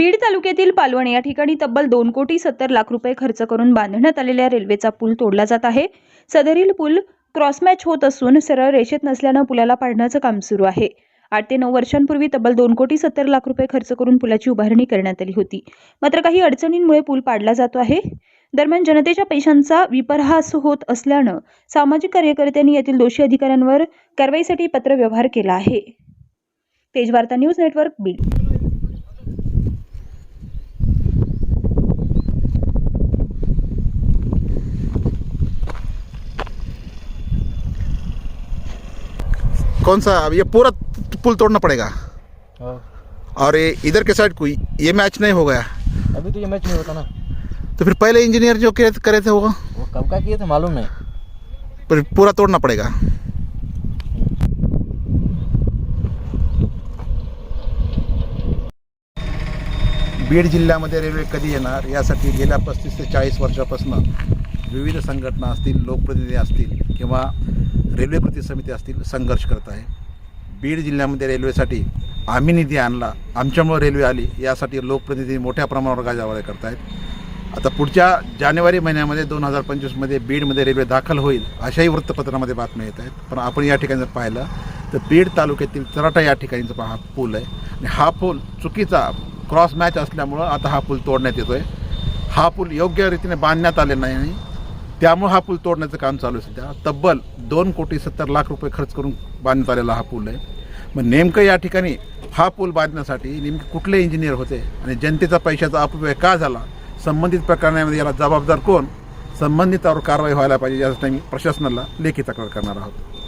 बीड तालुक्यातील पालवण या ठिकाणी तब्बल दोन कोटी सत्तर लाख रुपये खर्च करून बांधण्यात आलेल्या रेल्वेचा पूल तोडला जात आहे. सदरील पूल क्रॉसमॅच होत असून सरळ रेषेत नसल्यानं पुलाला पाडण्याचं काम सुरू आहे. आठ ते नऊ वर्षांपूर्वी तब्बल दोन कोटी सत्तर लाख रुपये खर्च करून पुलाची उभारणी करण्यात आली होती. मात्र काही अडचणींमुळे पूल पाडला जातो आहे. दरम्यान जनतेच्या पैशांचा विपरहास होत असल्यानं सामाजिक कार्यकर्त्यांनी येथील दोषी अधिकाऱ्यांवर कारवाईसाठी पत्रव्यवहार केला आहे. Tejvarta news network Beed. कौन सा? अब ये पूरा पुल तोड़ना पड़ेगा। हाँ। और ये इधर के साइड कोई ये मैच नहीं हो गया। अभी तो ये मैच नहीं होता ना। तो फिर पहले इंजीनियर जो करे करे थे होगा वो कब का किए थे मालूम नहीं। फिर पूरा तोड़ना पड़ेगा। बीड जिल्ह्यामध्ये रेल्वे कधी येणार? यासाठी गेल्या पस्तीस ते चाळीस वर्षापासून विविध संघटना असतील लोकप्रतिनिधी असतील किंवा रेल्वे कृती समिती असतील संघर्ष करत आहे. बीड जिल्ह्यामध्ये रेल्वेसाठी आम्ही निधी आणला. आमच्यामुळं रेल्वे आली. यासाठी लोकप्रतिनिधी मोठ्या प्रमाणावर गाजावाजा करत आहेत आता पुढच्या जानेवारी महिन्यामध्ये दोन हजार पंचवीसमध्ये बीडमध्ये रेल्वे दाखल होईल अशाही वृत्तपत्रामध्ये बातम्या येत आहेत. पण आपण या ठिकाणी जर पाहिलं तर बीड तालुक्यातील तराटा या ठिकाणीचा हा पूल आहे. आणि हा पूल चुकीचा क्रॉस मॅच असल्यामुळं आता हा पूल तोडण्यात येतो आहे हा पूल योग्य रीतीने बांधण्यात आले नाही. आणि त्यामुळे हा पूल तोडण्याचं काम चालू आहे सध्या. तब्बल दोन कोटी सत्तर लाख रुपये खर्च करून बांधण्यात आलेला हा पूल आहे. मग नेमकं या ठिकाणी हा पूल बांधण्यासाठी नेमके कुठले इंजिनियर होते आणि जनतेचा पैशाचा अपव्यय का झाला? संबंधित प्रकरणामध्ये याला जबाबदार कोण? संबंधितावर कारवाई व्हायला पाहिजे यासाठी आम्ही प्रशासनाला लेखी तक्रार करणार आहोत.